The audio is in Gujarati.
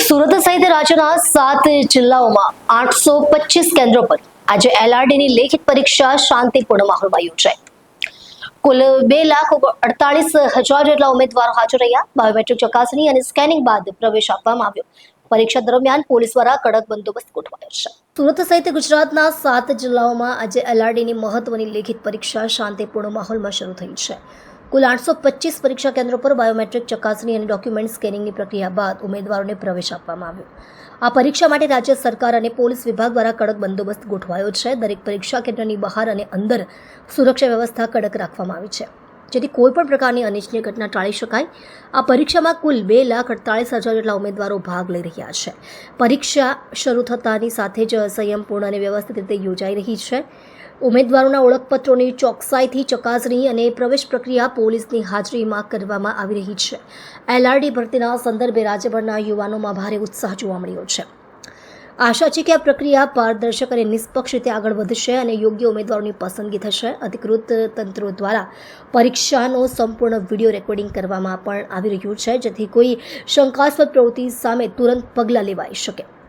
સુરત સહિત રાજ્યના સાત જિલ્લાઓમાં આઠસો પચીસ કેન્દ્રો પર આજે એલઆરડીની લેખિત પરીક્ષા શાંતિપૂર્ણ માહોલમાં યોજાઈ. કુલ બે લાખ અડતાલીસ હજાર જેટલા ઉમેદવારો હાજર રહ્યા. બાયોમેટ્રિક ચકાસણી અને સ્કેનિંગ બાદ પ્રવેશ આપવામાં આવ્યો. પરીક્ષા દરમિયાન પોલીસ દ્વારા કડક બંદોબસ્ત ગોઠવાયો છે. સુરત સહિત ગુજરાતના સાત જિલ્લાઓમાં આજે એલઆરડીની મહત્વની લેખિત પરીક્ષા શાંતિપૂર્ણ માહોલમાં શરૂ થઈ છે. કુલ આઠસો પચીસ પરીક્ષા કેન્દ્રો પર બાયોમેટ્રિક ચકાસણી અને ડોક્યુમેન્ટ સ્કેનિંગની પ્રક્રિયા બાદ ઉમેદવારોને પ્રવેશ આપવામાં આવ્યો. આ પરીક્ષા માટે રાજ્ય સરકાર અને પોલીસ વિભાગ દ્વારા કડક બંદોબસ્ત ગોઠવાયો છે. દરેક પરીક્ષા કેન્દ્રની બહાર અને અંદર સુરક્ષા વ્યવસ્થા કડક રાખવામાં આવી છે. જેથી કોઈ પણ પ્રકારની અનિચ્છનીય ઘટના ટાળી શકાય. આ પરીક્ષામાં કુલ બે લાખ અડતાલીસ હજાર જેટલા ઉમેદવારો ભાગ લઈ રહ્યા છે. પરીક્ષા શરૂ થતાની સાથે જ સંયમપૂર્ણ અને વ્યવસ્થિત રીતે યોજાઈ રહી છે. ઉમેદવારોના ઓળખપત્રોની ચોકસાઈથી ચકાસણી અને પ્રવેશ પ્રક્રિયા પોલીસની હાજરીમાં કરવામાં આવી રહી છે. એલઆરડી ભરતીના સંદર્ભે રાજ્યભરના યુવાનોમાં ભારે ઉત્સાહ જોવા મળ્યો છે. આશા છે કે આ પ્રક્રિયા પારદર્શક અને નિષ્પક્ષ રીતે આગળ વધશે અને યોગ્ય ઉમેદવારોની પસંદગી થશે. અધિકૃત તંત્રો દ્વારા પરીક્ષાનો સંપૂર્ણ વીડિયો રેકોર્ડિંગ કરવામાં પણ આવી રહ્યું છે, જેથી કોઈ શંકાસ્પદ પ્રવૃત્તિ સામે તુરંત પગલાં લેવાઈ શકે.